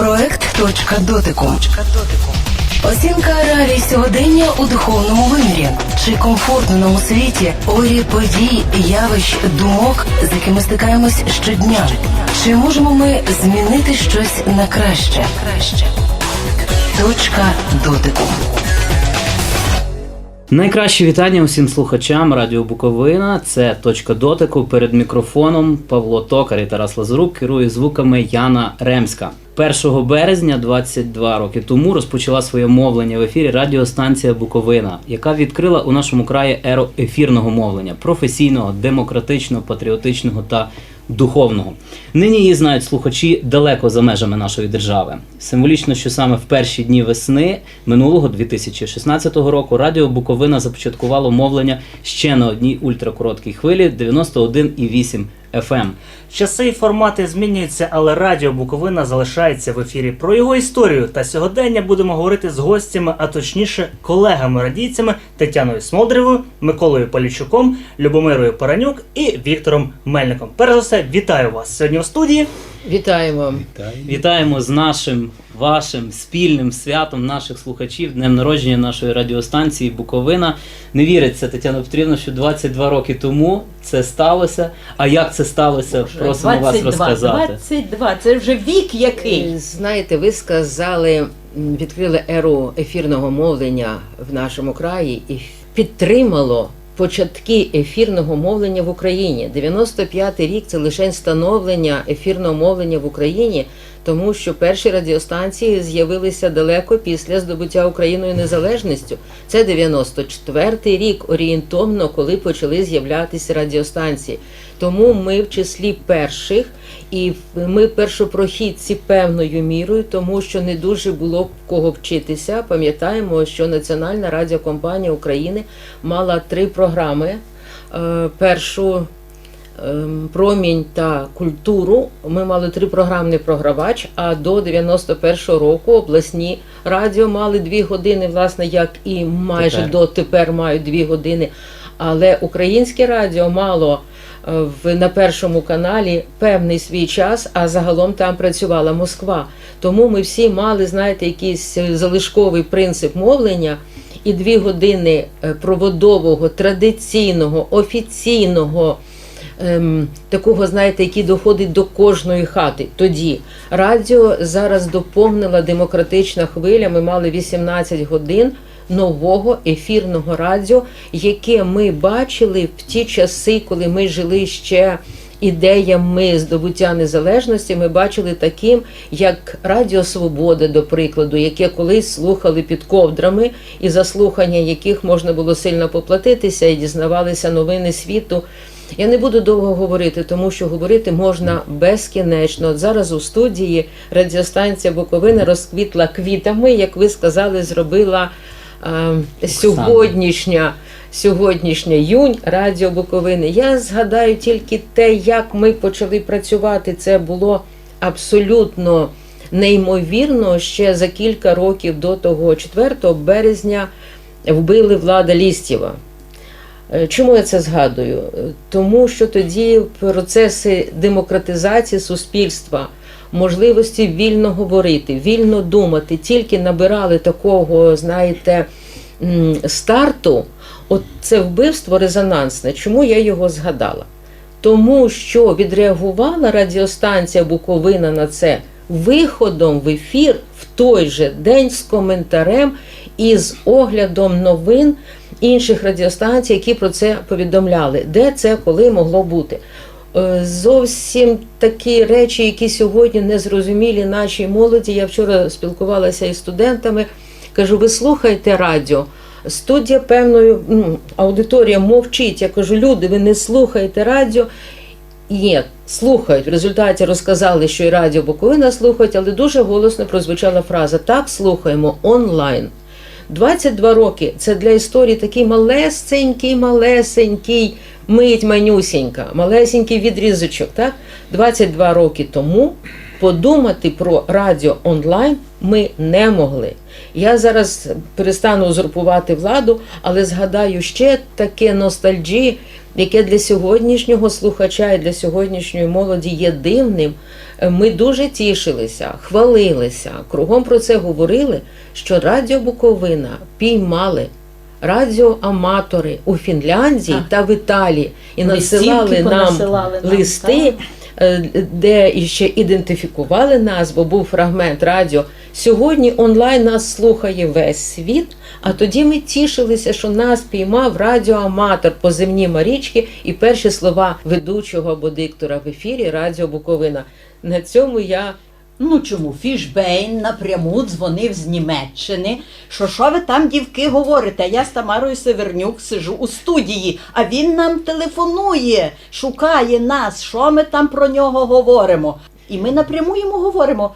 Проект Точка дотику. Оцінка реалій сьогодення у духовному вимірі. Чи комфортно нам світі орі подій, явищ, думок, з якими стикаємось щодня? Чи можемо ми змінити щось на краще? Точка дотику. Найкраще вітання усім слухачам Радіо Буковина. Це точка дотику перед мікрофоном Павло Токар і Тарас Лазарук керує звуками Яна Ремська. 1 березня, 22 роки тому, розпочала своє мовлення в ефірі радіостанція Буковина, яка відкрила у нашому краї еру ефірного мовлення професійного, демократичного, патріотичного та духовного. Нині її знають слухачі далеко за межами нашої держави. Символічно, що саме в перші дні весни минулого 2016 року Радіо Буковина започаткувало мовлення ще на одній ультракороткій хвилі 91,8 FM. Часи і формати змінюються, але Радіо Буковина залишається в ефірі. Про його історію та сьогодення будемо говорити з гостями, а точніше колегами-радійцями Тетяною Смолдревою, Миколою Полічуком, Любомирою Паранюк і Віктором Мельником. Перш за все, вітаю вас сьогодні в студії. Вітаємо. Вітаємо з нашим вашим спільним святом наших слухачів, днем народження нашої радіостанції Буковина. Не віриться, Тетяна Петрівна, що 22 роки тому це сталося. А як це сталося, просимо вас розказати. 22, це вже вік який. Е, Знаєте, ви сказали, відкрили еру ефірного мовлення в нашому краї і підтримало початки ефірного мовлення в Україні. 95-й рік це лише становлення ефірного мовлення в Україні, тому що перші радіостанції з'явилися далеко після здобуття Україною незалежністю. Це 94-й рік орієнтовно, коли почали з'являтися радіостанції. Тому ми в числі перших, і ми першопрохідці певною мірою, тому що не дуже було кого вчитися. Пам'ятаємо, що Національна радіокомпанія України мала три програми. Е, Першу промінь та культуру. Ми мали три програмний програвач. А до 91-го року обласні радіо мали дві години, власне, як і майже Тепер. дотепер мають дві години. Але українське радіо мало е, в на першому каналі певний свій час, а загалом там працювала Москва. Тому ми всі мали, знаєте, якийсь е, залишковий принцип мовлення. І дві години е, проводового, традиційного, офіційного, ем, такого, знаєте, який доходить до кожної хати. Тоді радіо зараз доповнила демократична хвиля. Ми мали 18 годин нового ефірного радіо, яке ми бачили в ті часи, коли ми жили ще. Ідеями здобуття незалежності ми бачили таким, як Радіо Свобода, до прикладу, яке колись слухали під ковдрами, і за слухання яких можна було сильно поплатитися і дізнавалися новини світу. Я не буду довго говорити, тому що говорити можна безкінечно. От зараз у студії радіостанція Буковина розквітла квітами, як ви сказали, зробила е, сьогоднішня. Сьогоднішня юнь Радіо Буковини. Я згадаю тільки те, як ми почали працювати. Це було абсолютно неймовірно. Ще за кілька років до того, 4 березня, вбили влада Лістєва. Е, Чому я це згадую? Е, Тому що тоді процеси демократизації суспільства, можливості вільно говорити, вільно думати, тільки набирали такого, знаєте, старту. От це вбивство резонансне. Чому я його згадала? Тому що відреагувала радіостанція Буковина на це виходом в ефір в той же день з коментарем і з оглядом новин інших радіостанцій, які про це повідомляли, де це коли могло бути. Е, Зовсім такі речі, які сьогодні незрозумілі нашій молоді. Я вчора спілкувалася із студентами. Кажу, ви слухаєте радіо. Студія певною ну, аудиторія мовчить. Я кажу, люди, ви не слухаєте радіо. Ні, слухають. В результаті розказали, що і радіо Буковина слухають, але дуже голосно прозвучала фраза Так, слухаємо онлайн. 22 роки це для історії такий малесенький, малесенький, мить манюсінька, малесенький відрізочок. Так? 22 роки тому подумати про радіо онлайн ми не могли. Я зараз перестану узурпувати владу, але згадаю ще таке ностальджі, яке для сьогоднішнього слухача і для сьогоднішньої молоді є дивним, е, ми дуже тішилися, хвалилися, кругом про це говорили, що Радіо Буковина піймали. Радіоаматори у Фінляндії Так. та в Італії і надсилали нам нам, листи, е, де іще ідентифікували нас, бо був фрагмент радіо. Сьогодні онлайн нас слухає весь світ. А тоді ми тішилися, що нас піймав радіоаматор по земні марічки і перші слова ведучого або диктора в ефірі Радіо Буковина. На цьому я Ну чому? Фішбейн напряму дзвонив з Німеччини. Що що ви там, дівки, говорите? Я з Тамарою Севернюк сижу у студії, а він нам телефонує, шукає нас, що ми там про нього говоримо. І ми напряму йому говоримо,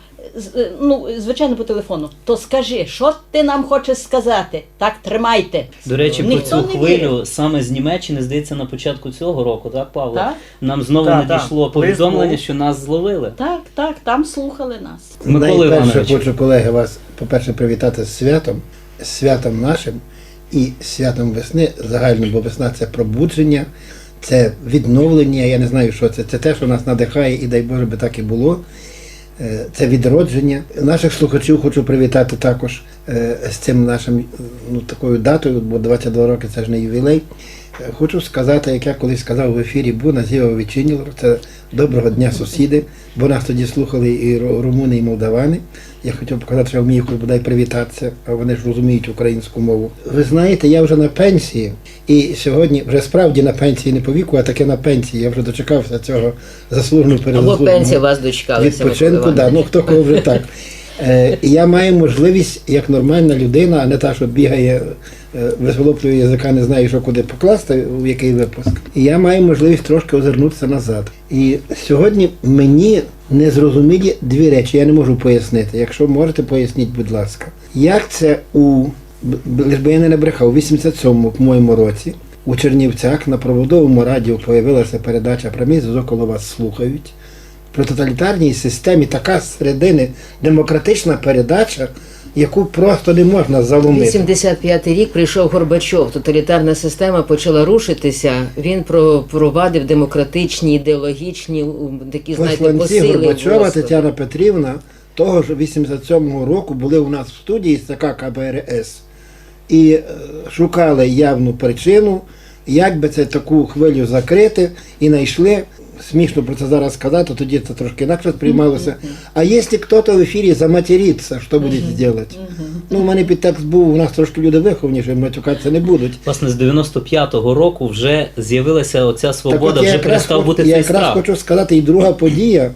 ну, звичайно, по телефону. То скажи, що ти нам хочеш сказати? Так, тримайте. До речі, про Ніхто цю не хвилю саме з Німеччини, здається, на початку цього року, так, Павло? Так. Нам знову Так, надійшло так. повідомлення, Лист що нас зловили. Так, так, там слухали нас. Микола Найперше Іванович. хочу, колеги, вас, по-перше, привітати з святом, з святом нашим і святом весни загально, бо весна це пробудження, це відновлення. Я не знаю, що це. Це те, що нас надихає, і дай Боже би так і було. Е, Це відродження. Наших слухачів хочу привітати також е, з цим нашим ну, такою датою, бо 22 роки це ж не ювілей. Е, Хочу сказати, як я колись сказав в ефірі Буна Зіва Відчиніло, це доброго дня, сусіди, бо нас тоді слухали і румуни, і молдавани. Я хотів показати, що я вмію хоч бодай привітатися, а вони ж розуміють українську мову. Ви знаєте, я вже на пенсії, і сьогодні вже справді на пенсії не по віку, а таки на пенсії. Я вже дочекався цього заслуженого або пенсія вас дочекалася. відпочинку, да, ну хто кого вже так. Е, я маю можливість, як нормальна людина, а не та, що бігає, е, язика, не знає, що куди покласти, у який випуск. І я маю можливість трошки озирнутися назад. І сьогодні мені незрозумілі дві речі, я не можу пояснити. Якщо можете, поясніть, будь ласка. Як це у лиш би я не набрехав, у 87-му, по-моєму, році у Чернівцях на проводовому радіо появилася передача «Прямий зв'язок, коли вас слухають при тоталітарній системі така середини демократична передача, яку просто не можна заломити. 85-й рік прийшов Горбачов. Тоталітарна система почала рушитися. Він про- провадив демократичні, ідеологічні такі, знаєте, Посланці посили. Горбачова. Тетяна Петрівна того ж 87-го року були у нас в студії ЦК КБРС і е, шукали явну причину, як би це таку хвилю закрити, і знайшли. Смішно про це зараз сказати, тоді це трошки інакше сприймалося. А якщо хтось в ефірі заматериться, що будуть робити? Ну, у мене підтекст був, у нас трошки люди виховніші, матюкатися не будуть. Власне, з 95-го року вже з'явилася оця свобода, вже перестав бути Я якраз хочу сказати, і друга подія,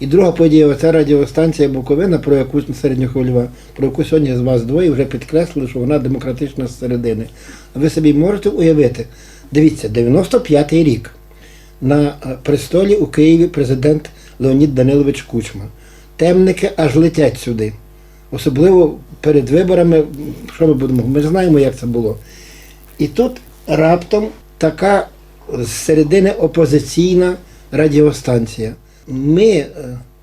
і друга подія, оця радіостанція Буковина, про яку середньохвильова, про яку сьогодні з вас двоє вже підкреслили, що вона демократична з середини. Ви собі можете уявити, дивіться, 95-й рік на престолі у Києві президент Леонід Данилович Кучма. Темники аж летять сюди. Особливо перед виборами, що ми будемо? Ми знаємо, як це було. І тут раптом така з середини опозиційна радіостанція. Ми, е,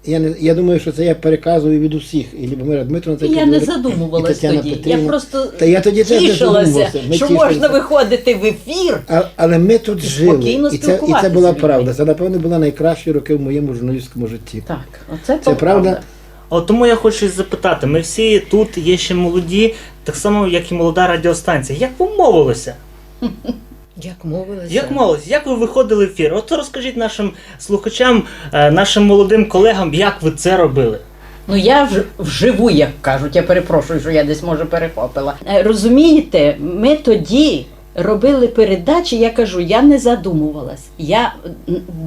я, не, я думаю, що це я переказую від усіх, і Любомира Дмитровна це Я не задумувалась тоді. Петрівна. Я просто Та я тоді тішилася, що тішилися. можна виходити в ефір. А, але ми тут жили, і це, і це була правда. Це, напевно, були найкращі роки в моєму журналістському житті. Так, оце Це то правда? От тому я хочу запитати: ми всі тут є ще молоді, так само, як і молода радіостанція. Як ви мовилися? Як мовилися? Як мовилися? Як ви виходили в ефір? От розкажіть нашим слухачам, е, нашим молодим колегам, як ви це робили. Ну я вживу, як кажуть, я перепрошую, що я десь може перехопила. Е, Розумієте, ми тоді робили передачі, я кажу, я не задумувалась. Я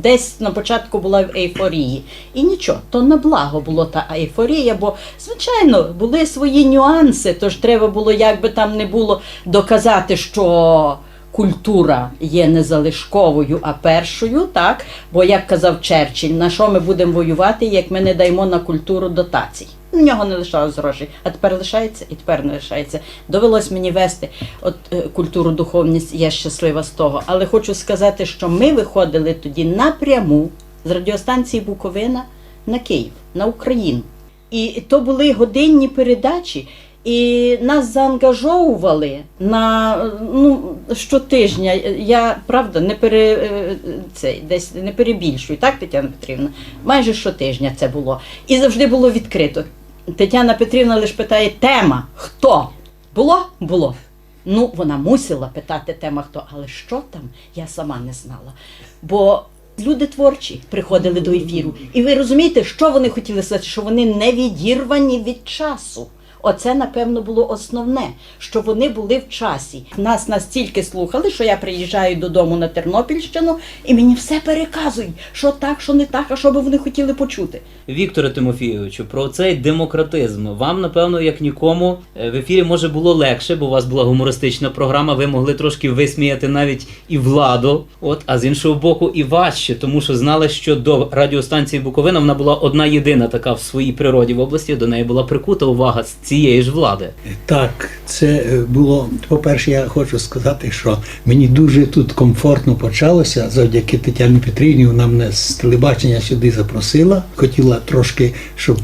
десь на початку була в ейфорії. І нічого, то на благо було та ейфорія, бо, звичайно, були свої нюанси, тож треба було, як би там не було, доказати, що. Культура є не залишковою, а першою, так? Бо як казав Черчилль, на що ми будемо воювати, як ми не даємо на культуру дотацій. В нього не лишалось грошей, а тепер лишається і тепер не лишається. Довелось мені вести от е, культуру, духовність, я щаслива з того. Але хочу сказати, що ми виходили тоді напряму з радіостанції Буковина на Київ, на Україну. І то були годинні передачі. І нас заангажовували на ну, щотижня. Я правда не пере е, цей, десь не перебільшую, так, Тетяна Петрівна? Майже щотижня це було. І завжди було відкрито. Тетяна Петрівна лише питає тема хто? Було? Було. Ну, вона мусила питати тема хто, але що там, я сама не знала. Бо люди творчі приходили до ефіру. І ви розумієте, що вони хотіли сказати, що вони не відірвані від часу. Оце, напевно, було основне, що вони були в часі. Нас настільки слухали, що я приїжджаю додому на Тернопільщину, і мені все переказують, що так, що не так, а що би вони хотіли почути. Вікторе Тимофійовичу, про цей демократизм. Вам, напевно, як нікому е, в ефірі може було легше, бо у вас була гумористична програма. Ви могли трошки висміяти навіть і владу. От, а з іншого боку, і важче, тому що знали, що до радіостанції Буковина вона була одна єдина така в своїй природі в області. До неї була прикута увага з цієї ж влади. Так, це е, було. По-перше, я хочу сказати, що мені дуже тут комфортно почалося завдяки Тетяні Петрівні. Вона мене з телебачення сюди запросила. Хотіла трошки, щоб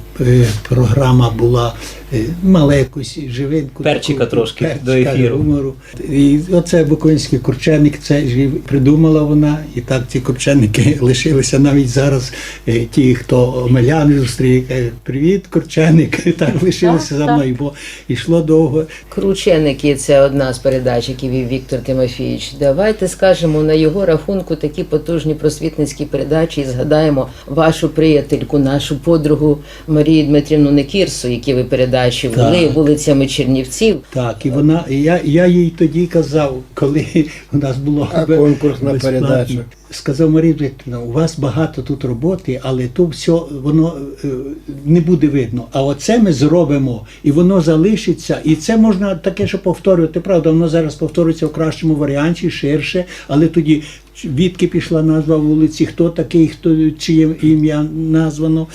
програма була е, мала якусь живинку. Перчика таку, трошки перчика, до ефіру. гумору. І оце Буковинський курченик, це ж придумала вона. І так ці курченики лишилися навіть зараз. е, Ті, хто Омелян зустріє, привіт, курченик. Так лишилися за мною, бо йшло довго. Крученики це одна з передач, які вів Віктор Тимофійович. Давайте скажемо на його рахунку такі потужні просвітницькі передачі і згадаємо вашу приятельку, нашу подругу Марію Дмитрівну Некірсу, які ви передачі вели Так. вулицями Чернівців. Так, і вона, і я, я їй тоді казав, коли у нас було А бе- конкурсна безплатно. Сказав Марія Вікторівна, у вас багато тут роботи, але то все воно е, не буде видно. А оце ми зробимо, і воно залишиться. І це можна таке, що повторювати. Правда, воно зараз повторюється в кращому варіанті, ширше, але тоді відки пішла назва вулиці, хто такий, хто чиє ім'я названо.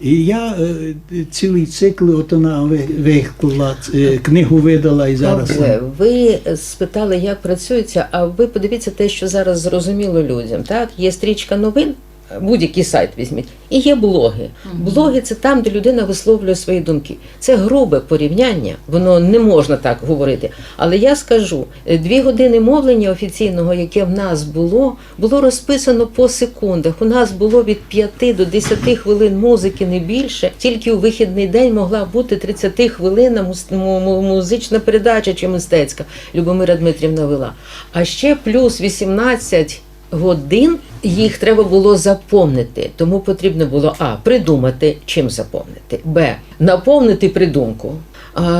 І я е, цілий цикл, от вона виклала, е, книгу видала і зараз. Добре, ви спитали, як працюється, а ви подивіться те, що зараз зрозуміло людям. Так, є стрічка новин. Будь-який сайт візьміть, і є блоги. Блоги це там, де людина висловлює свої думки. Це грубе порівняння, воно не можна так говорити. Але я скажу, е, дві години мовлення офіційного, яке в нас було, було розписано по секундах. У нас було від 5 до 10 хвилин музики, не більше. Тільки у вихідний день могла бути 30 хвилина мус- му- му- музична передача чи мистецька. Любомира Дмитрівна вела. А ще плюс 18 годин їх треба було заповнити. Тому потрібно було а придумати, чим заповнити, б наповнити придумку.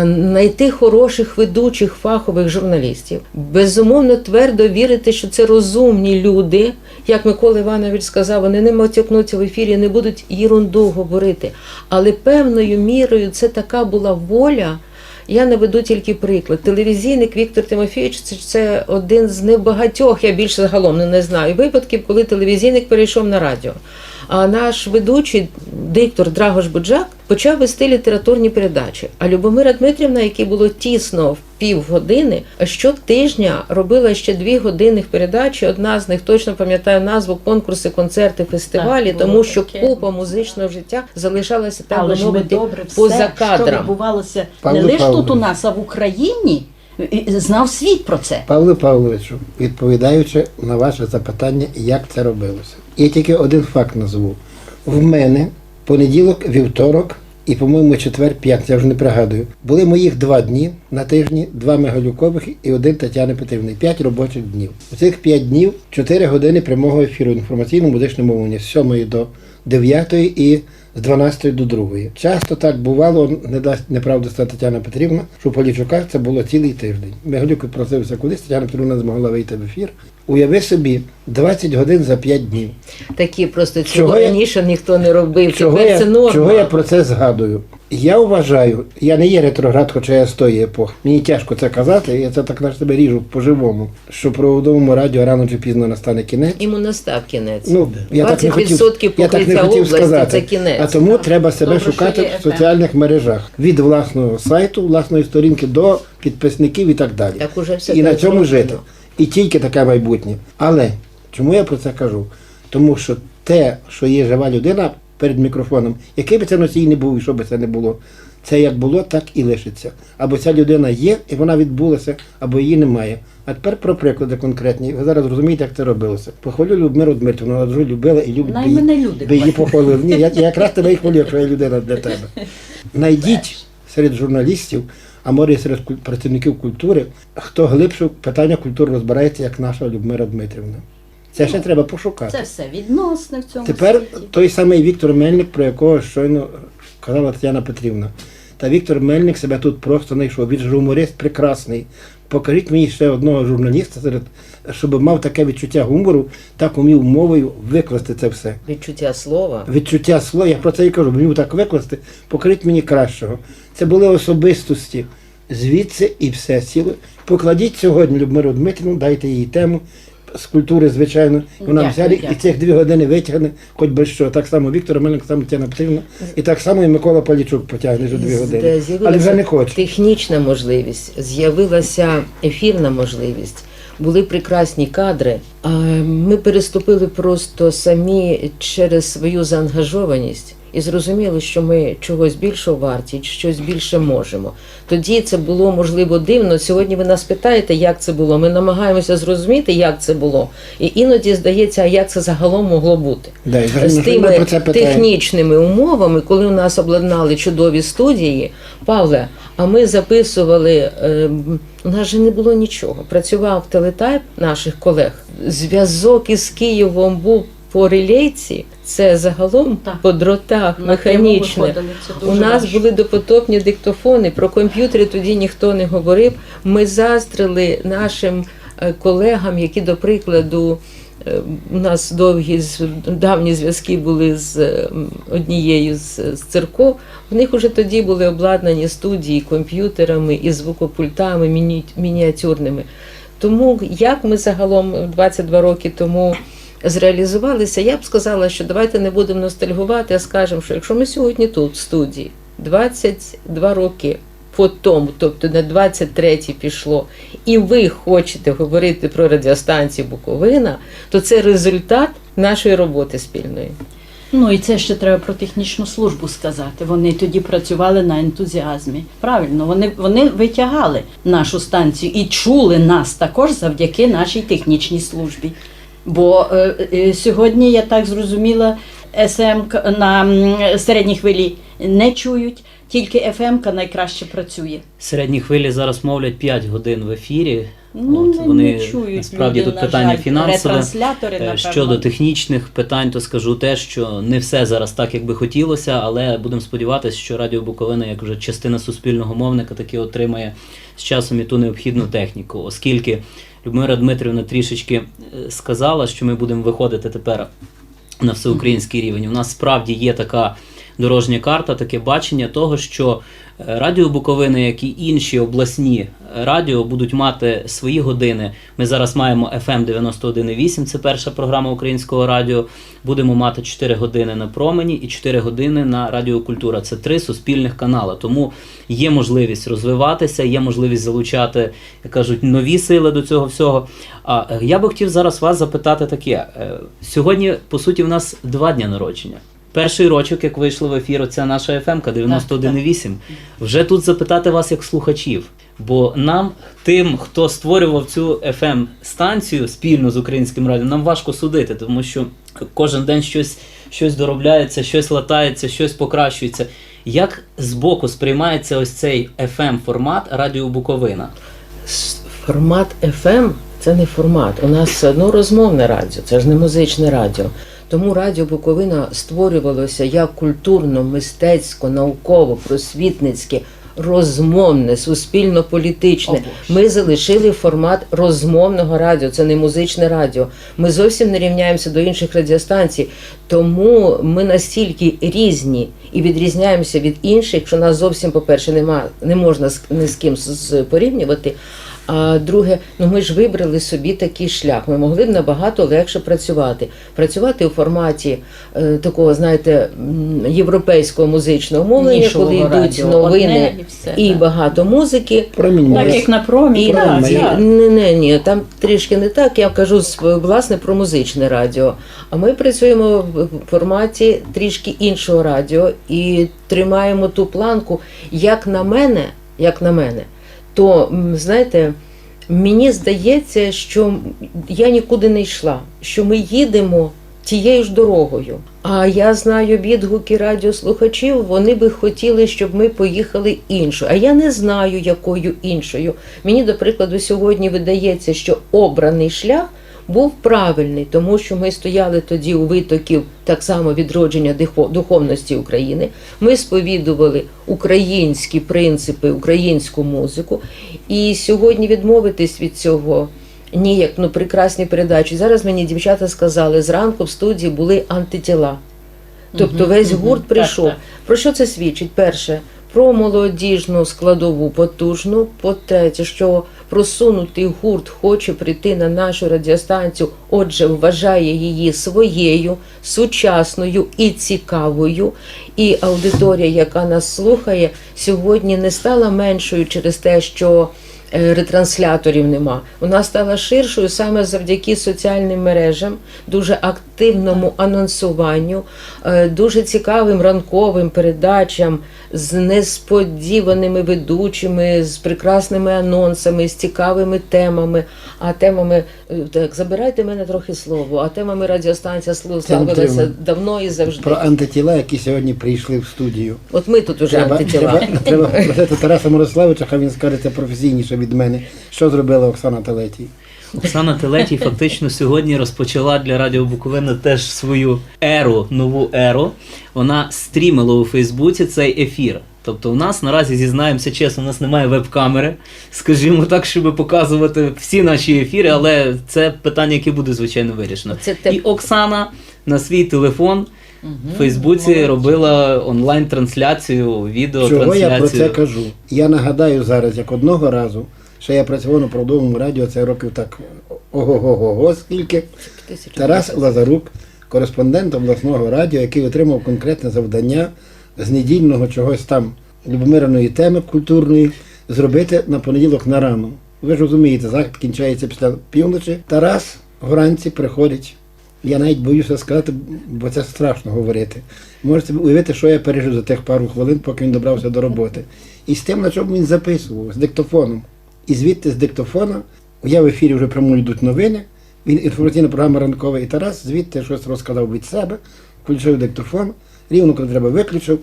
Знайти хороших ведучих фахових журналістів, безумовно твердо вірити, що це розумні люди. Як Микола Іванович сказав, вони не матюкнуться в ефірі, не будуть єрунду говорити. Але певною мірою це така була воля. Я наведу тільки приклад. Телевізійник Віктор Тимофійович це, це один з небагатьох, я більше загалом не, знаю випадків, коли телевізійник перейшов на радіо. А наш ведучий диктор Драгош Буджак почав вести літературні передачі. А Любомира Дмитрівна, якій було тісно в півгодини, щотижня робила ще дві годинних передачі. Одна з них точно пам'ятаю назву конкурси, концерти, фестивалі, Так, було тому що таке. купа музичного життя залишалася так Але би ж ми мовити добре все, поза що відбувалося не лише тут у нас, а в Україні, знав світ про це. Павло Павловичу, відповідаючи на ваше запитання, як це робилося. Я тільки один факт назву. В мене понеділок, вівторок і, по-моєму, четвер, п'ятниця, я вже не пригадую. Були моїх два дні на тижні, два Мегалюкових і один Тетяни Петрівни. П'ять робочих днів. У цих п'ять днів чотири години прямого ефіру інформаційно-музичне мовлення з 7 до 9 і з 12 до 2. Часто так бувало, не дасть неправду стати Тетяна Петрівна, що у Полічуках це було цілий тиждень. Мегалюк просився кудись, Тетяна Петрівна змогла вийти в ефір. Уяви собі, 20 годин за 5 днів. Такі просто цього Чого я- раніше ніхто не робив. Чого Тепер я, це норма. чого я про це згадую? Я вважаю, я не є ретроград, хоча я з тої епохи. Мені тяжко це казати, я це так на себе ріжу по-живому, що проводовому радіо рано чи пізно настане кінець. Йому настав кінець. Ну, я так не хотів, 20% я так не хотів області сказати. це кінець. А тому треба себе Добре, шукати є в соціальних мережах від власного сайту, власної сторінки до підписників і так далі. Так уже все і на цьому зроблено. жити. І тільки таке майбутнє. Але чому я про це кажу? Тому що те, що є жива людина, перед мікрофоном, який би це носій не був і що би це не було. Це як було, так і лишиться. Або ця людина є, і вона відбулася, або її немає. А тепер про приклади конкретні. Ви зараз розумієте, як це робилося. Похвалю Людмиру Дмитрівну, вона дуже любила і любить. Най мене люди би її похвалив. Ні, я, я якраз тебе і хвалю, якщо я людина для тебе. Найдіть серед журналістів, а може і серед працівників культури, хто глибше в питання культури розбирається, як наша Людмира Дмитрівна. Це ще треба пошукати. Це все відносне в цьому Тепер світі. той самий Віктор Мельник, про якого щойно казала Тетяна Петрівна. Та Віктор Мельник себе тут просто знайшов. Він ж гуморист прекрасний. Покажіть мені ще одного журналіста, серед, щоб мав таке відчуття гумору, так умів мовою викласти це все. Відчуття слова. Відчуття слова, я про це і кажу, мені так викласти, покажіть мені кращого. Це були особистості. Звідси і все сіло. Покладіть сьогодні Людмиру Дмитрівну, дайте їй тему з культури, звичайно. Вона Дякую, взяли і цих дві години витягне, хоч би що. Так само Віктор Мельник, так само Тетяна Петрівна, і так само і Микола Палічук потягне за дві години. де Але вже не хоче. Технічна можливість, з'явилася ефірна можливість, були прекрасні кадри. А ми переступили просто самі через свою заангажованість і зрозуміли, що ми чогось більшого варті, щось більше можемо. Тоді це було можливо дивно. Сьогодні ви нас питаєте, як це було. Ми намагаємося зрозуміти, як це було. І іноді здається, а як це загалом могло бути Да, з тими технічними умовами, коли у нас обладнали чудові студії, Павле, а ми записували. е, у нас же не було нічого. Працював телетайп наших колег. Зв'язок із Києвом був по релейці. Це загалом Так. по дротах механічне. це У нас важко. були допотопні диктофони. Про комп'ютери тоді ніхто не говорив. Ми заздрили нашим е, колегам, які, до прикладу, е, у нас довгі давні зв'язки були з е, однією з, з церков. В них уже тоді були обладнані студії комп'ютерами і звукопультами міні- мініатюрними. Тому як ми загалом 22 роки тому зреалізувалися, я б сказала, що давайте не будемо ностальгувати, а скажемо, що якщо ми сьогодні тут, в студії, 22 роки по тому, тобто на 23 пішло, і ви хочете говорити про радіостанцію Буковина, то це результат нашої роботи спільної. Ну і це ще треба про технічну службу сказати. Вони тоді працювали на ентузіазмі. Правильно, вони, вони витягали нашу станцію і чули нас також завдяки нашій технічній службі. Бо е, е, сьогодні я так зрозуміла, СМ на середній хвилі не чують, тільки ФМ найкраще працює. Середні хвилі зараз мовлять 5 годин в ефірі. Ну, От, не, вони не чують насправді люди, тут на питання жаль. фінансове. Е. Щодо технічних питань, то скажу те, що не все зараз так, як би хотілося, але будемо сподіватися, що Радіо Буковина, як вже частина суспільного мовника, таки отримає з часом і ту необхідну техніку, оскільки Людмила Дмитрівна трішечки е, сказала, що ми будемо виходити тепер на всеукраїнський рівень. У нас справді є така дорожня карта, таке бачення того, що е, Радіо Буковина, як і інші обласні радіо, будуть мати свої години. Ми зараз маємо FM 91,8, це перша програма українського радіо. Будемо мати 4 години на промені і 4 години на Радіо Культура. Це три суспільних канали. Тому є можливість розвиватися, є можливість залучати, як кажуть, нові сили до цього всього. А е, я би хотів зараз вас запитати таке: Е, сьогодні, по суті, в нас два дня народження. Перший рочок, як вийшли в ефір, це наша ФМ 91,8. Вже тут запитати вас як слухачів. Бо нам, тим, хто створював цю fm станцію спільно з українським радіо, нам важко судити, тому що кожен день щось, щось доробляється, щось латається, щось покращується. Як збоку сприймається ось цей fm формат Радіо Буковина? Формат FM це не формат. У нас все одно розмовне радіо, це ж не музичне радіо. Тому Радіо Буковина створювалося як культурно, мистецько, науково, просвітницьке, розмовне, суспільно-політичне. Ми залишили формат розмовного радіо, це не музичне радіо. Ми зовсім не рівняємося до інших радіостанцій, тому ми настільки різні і відрізняємося від інших, що нас зовсім, по-перше, нема, не можна з- ні з ким порівнювати. А друге, ну ми ж вибрали собі такий шлях. Ми могли б набагато легше працювати. Працювати у форматі е, такого, знаєте, європейського музичного мовлення, коли йдуть радіо. новини Одне і все, і багато музики. Промінь Так як на промі, І так, так. ні, ні, ні, там трішки не так. Я кажу з- власне про музичне радіо. А ми працюємо в форматі трішки іншого радіо і тримаємо ту планку. Як на мене, як на мене, то знаєте. Мені здається, що я нікуди не йшла, що ми їдемо тією ж дорогою. А я знаю відгуки радіослухачів, вони би хотіли, щоб ми поїхали іншою. А я не знаю, якою іншою. Мені, до прикладу, сьогодні видається, що обраний шлях був правильний, тому що ми стояли тоді у витоків так само відродження духовності України. Ми сповідували українські принципи, українську музику. І сьогодні відмовитись від цього. Ніяк, ну прекрасні передачі. Зараз мені дівчата сказали, зранку в студії були антитіла. Тобто весь гурт прийшов. Про що це свідчить? Перше, про молодіжну складову потужну. По-третє, що просунутий гурт хоче прийти на нашу радіостанцію, отже, вважає її своєю, сучасною і цікавою. І аудиторія, яка нас слухає, сьогодні не стала меншою через те, що е, ретрансляторів нема. Вона стала ширшою саме завдяки соціальним мережам, дуже активному анонсуванню, е, дуже цікавим ранковим передачам з несподіваними ведучими, з прекрасними анонсами, з цікавими темами. А темами е, так забирайте мене трохи слово. А темами радіостанція славилася давно і завжди. Про антитіла, які сьогодні прийшли в студію. От ми тут уже Треба, антитіла. треба, треба Тараса Мирославича, хай він скаже це професійніше від мене. Що зробила Оксана Телетій? Оксана Телетій фактично сьогодні розпочала для Радіо Буковина теж свою еру, нову еру. Вона стрімила у Фейсбуці цей ефір. Тобто, у нас наразі зізнаємося чесно, у нас немає веб-камери, скажімо так, щоб показувати всі наші ефіри, але це питання, яке буде звичайно вирішено. Це те- І Оксана на свій телефон в Фейсбуці робила онлайн-трансляцію, Чого я про це кажу? Я нагадаю зараз, як одного разу, що я працював на продовому радіо, це років так ого-го-го, скільки. Тарас Лазарук, кореспондент обласного радіо, який отримав конкретне завдання з недільного чогось там любомирної теми культурної зробити на понеділок на рану. Ви ж розумієте, захід кінчається після півночі. Тарас вранці приходить. Я навіть боюся сказати, бо це страшно говорити. Можете уявити, що я пережив за тих пару хвилин, поки він добрався до роботи. І з тим, на чому він записував, з диктофоном. І звідти з диктофона, я в ефірі вже прямо йдуть новини, він інформаційна програма ранкова, і Тарас звідти щось розказав від себе, включив диктофон, рівно коли треба виключив.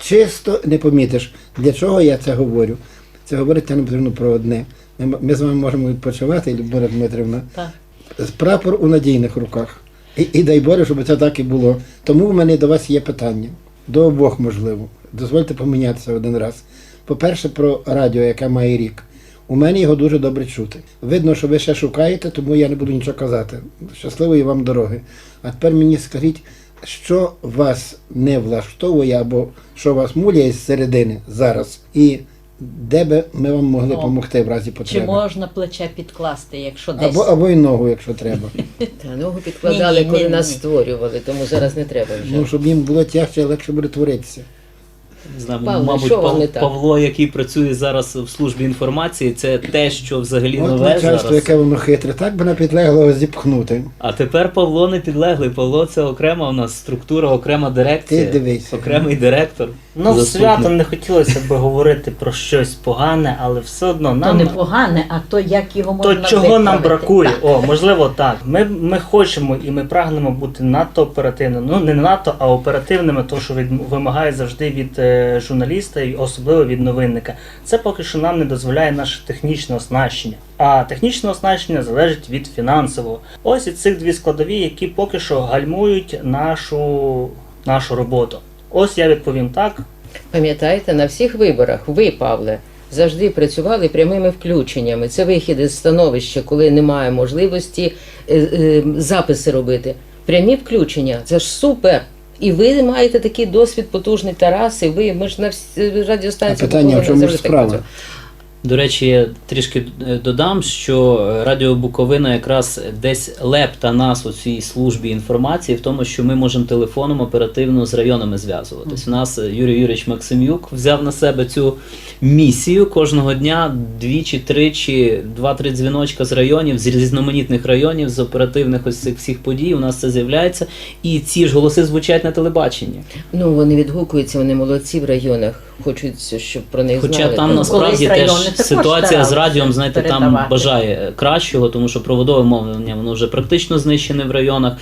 Чисто не помітиш, для чого я це говорю. Це говорить Тетяна Петрівна про одне. Ми, ми з вами можемо відпочивати, Любомира Дмитрівна, Так. прапор у надійних руках. І, і дай Боже, щоб це так і було. Тому в мене до вас є питання. До обох можливо. Дозвольте помінятися один раз. По-перше, про радіо, яке має рік. У мене його дуже добре чути. Видно, що ви ще шукаєте, тому я не буду нічого казати. Щасливої вам дороги. А тепер мені скажіть, що вас не влаштовує або що вас муляє з середини зараз, і де би ми вам могли допомогти в разі потреби. Чи можна плече підкласти, якщо десь. Або, або й ногу, якщо треба. Та ногу підкладали, Ні-ні, коли нас створювали, тому зараз не треба вже. Ну, щоб їм було тяжче легше буде творитися. Не знаю, Павло, мабуть, що вам Пав- не так? Павло, який працює зараз в службі інформації, це те, що взагалі От нове начальство, зараз. яке воно хитре, так би на підлеглого зіпхнути. А тепер Павло не підлеглий. Павло це окрема у нас структура, окрема дирекція, Ти дивись. окремий директор. Ну, в заступник. свято не хотілося б говорити про щось погане, але все одно То нам не погане, а то як його то можна чого нам виправити. бракує? Так. О, можливо, так. Ми, ми хочемо і ми прагнемо бути надто оперативними. Ну не надто, а оперативними, то що від, вимагає завжди від е, журналіста і особливо від новинника. Це поки що нам не дозволяє наше технічне оснащення. А технічне оснащення залежить від фінансового. Ось і цих дві складові, які поки що гальмують нашу, нашу роботу. Ось я відповім так. Пам'ятаєте, на всіх виборах ви, Павле, завжди працювали прямими включеннями. Це вихід із становища, коли немає можливості е, е, записи робити. Прямі включення це ж супер. І ви маєте такий досвід потужний Тарас, і ви ми ж на всі А радіостанції питання, в чому ж справа? До речі, я трішки е, додам, що е, Радіо Буковина якраз десь лепта нас у цій службі інформації в тому, що ми можемо телефоном оперативно з районами зв'язуватись. У нас е, Юрій Юрійович Максимюк взяв на себе цю місію кожного дня двічі, тричі, два-три дзвіночка з районів, з різноманітних районів, з оперативних ось цих всіх подій. У нас це з'являється, і ці ж голоси звучать на телебаченні. Ну вони відгукуються, вони молодці в районах, хочуть, щоб про них Хоча знали. там Ну, насправді теж ситуація з радіом, знаєте, там бажає кращого, тому що проводове мовлення воно вже практично знищене в районах.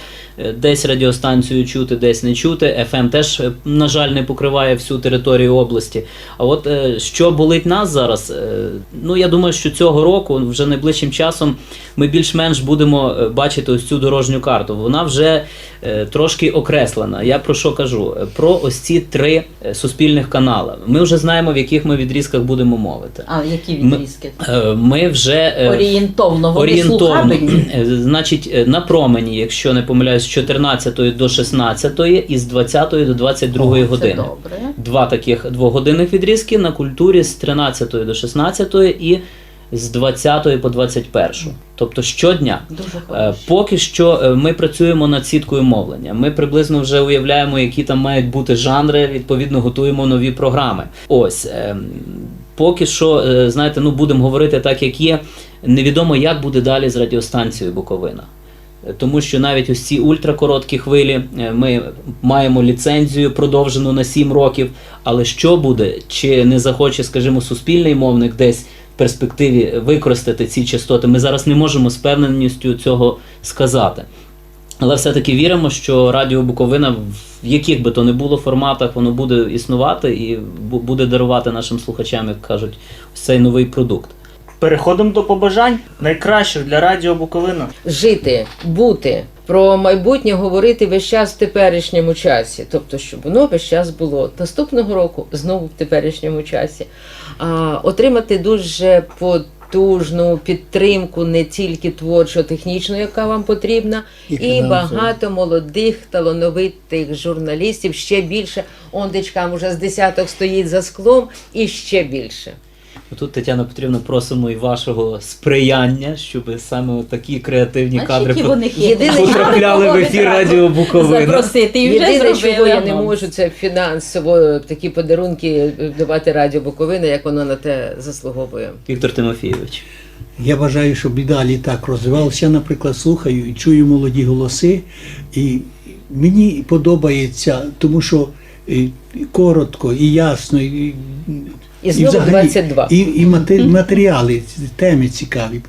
Е, Десь радіостанцію чути, десь не чути. ФМ теж, е, на жаль, не покриває всю територію області. А от е, що болить нас зараз? Ну я думаю, що цього року, вже найближчим часом, ми більш-менш будемо бачити ось цю дорожню карту. Вона вже трошки окреслена. Я про що кажу? Про ось ці три суспільних канали. Ми вже знаємо, в яких ми відрізках будемо мовити. А які відрізки? Е, Ми вже Орієнтовно, вони орієнтовно, слухабельні. значить, на промені, якщо не помиляюсь, 14 до 16 і з 20 до 22 Це години. добре. Два таких двогодинних відрізки на культурі з 13 до 16 і з 20 по 21. Тобто щодня. Дуже Е. Поки що е, ми працюємо над сіткою мовлення. Ми приблизно вже уявляємо, які там мають бути жанри. Відповідно, готуємо нові програми. Ось ем, поки що, е, знаєте, ну будемо говорити так, як є. Невідомо, як буде далі з радіостанцією Буковина. Тому що навіть ось ці ультракороткі хвилі е, ми маємо ліцензію продовжену на 7 років. Але що буде, чи не захоче, скажімо, суспільний мовник десь в перспективі використати ці частоти, ми зараз не можемо з певненістю цього сказати. Але все-таки віримо, що Радіо Буковина, в яких би то не було форматах, воно буде існувати і буде дарувати нашим слухачам, як кажуть, ось цей новий продукт. Переходимо до побажань найкращих для Радіо Буковина. жити, бути, про майбутнє говорити весь час в теперішньому часі. Тобто, щоб воно весь час було наступного року знову в теперішньому часі. А, отримати дуже потужну підтримку не тільки творчо-технічну, яка вам потрібна, І і, багато молодих талановитих журналістів, ще більше. Он дечкам уже з десяток стоїть за склом, і ще більше. Тут, Тетяна Петрівна, просимо і вашого сприяння, щоб саме такі креативні кадри потрапляли в ефір Радіо Буковина. Запросити і вже Єдине, зробили чого я не можу, це фінансово такі подарунки давати Радіо Буковина, як воно на те заслуговує. Віктор Тимофійович. Я бажаю, щоб і далі так розвивалося. Я, наприклад, слухаю і чую молоді голоси, і мені подобається, тому що і коротко, і ясно, і, І знову 22. І, і матеріали, теми цікаві.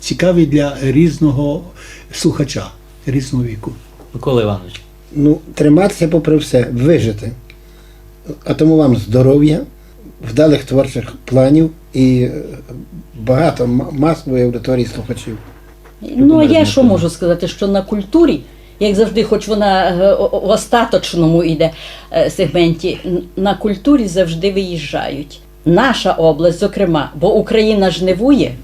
Цікаві для різного слухача, різного віку. Микола Іванович. Ну, триматися попри все, вижити. А тому вам здоров'я, вдалих творчих планів і е, багато масової аудиторії слухачів. Ну, а я що можу сказати, що на культурі, як завжди, хоч вона е, в остаточному йде е, сегменті, на культурі завжди виїжджають. Наша область, зокрема, бо Україна жнивує,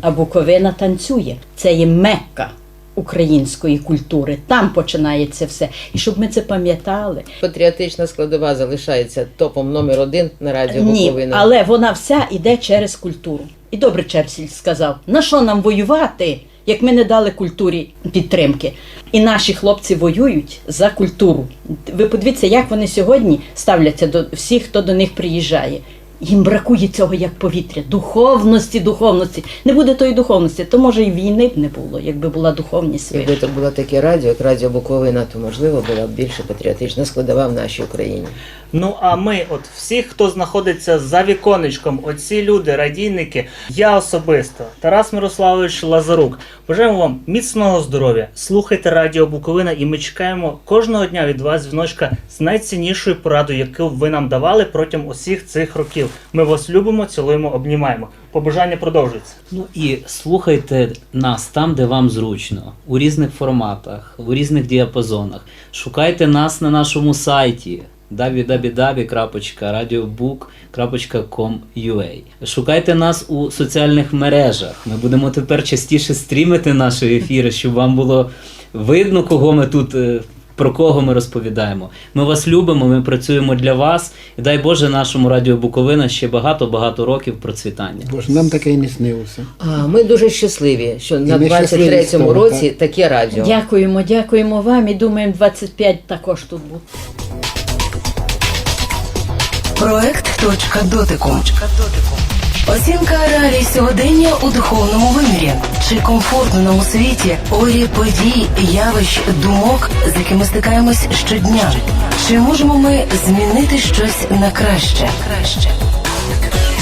а Буковина танцює. Це є мекка української культури. Там починається все. І щоб ми це пам'ятали. Патріотична складова залишається топом номер один на Радіо Ні, Буковина. але вона вся йде через культуру. І добре Черчилль сказав: на що нам воювати, як ми не дали культурі підтримки? І наші хлопці воюють за культуру. Ви подивіться, як вони сьогодні ставляться до всіх, хто до них приїжджає. Їм бракує цього як повітря, духовності, духовності. Не буде тої духовності, то може і війни б не було, якби була духовність. Якби то було таке радіо, як Радіо Буковина, то можливо була б більше патріотична складова в нашій Україні. Ну а ми, от всіх, хто знаходиться за віконечком, оці люди, радійники, я особисто, Тарас Мирославович Лазарук, бажаємо вам міцного здоров'я. Слухайте Радіо Буковина, і ми чекаємо кожного дня від вас дзвіночка з найціннішою порадою, яку ви нам давали протягом усіх цих років. Ми вас любимо, цілуємо, обнімаємо. Побажання продовжується. Ну і слухайте нас там, де вам зручно, у різних форматах, у різних діапазонах. Шукайте нас на нашому сайті www.radiobook.com.ua Шукайте нас у соціальних мережах. Ми будемо тепер частіше стрімити наші ефіри, щоб вам було видно, кого ми тут е, про кого ми розповідаємо. Ми вас любимо, ми працюємо для вас. І дай Боже нашому радіо Буковина ще багато-багато років процвітання. Бо ж нам таке і не снилося. А, Ми дуже щасливі, що на ми щасливі 23-му того, році так. таке радіо. Дякуємо, дякуємо вам і думаємо, 25 також тут буде. Проект Точка дотику. Оцінка реалій сьогодення у духовному вимірі. Чи комфортно нам у світі орі подій, явищ, думок, з якими стикаємось щодня? Чи можемо ми змінити щось на краще?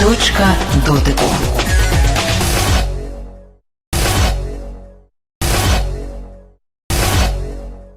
Точка дотику.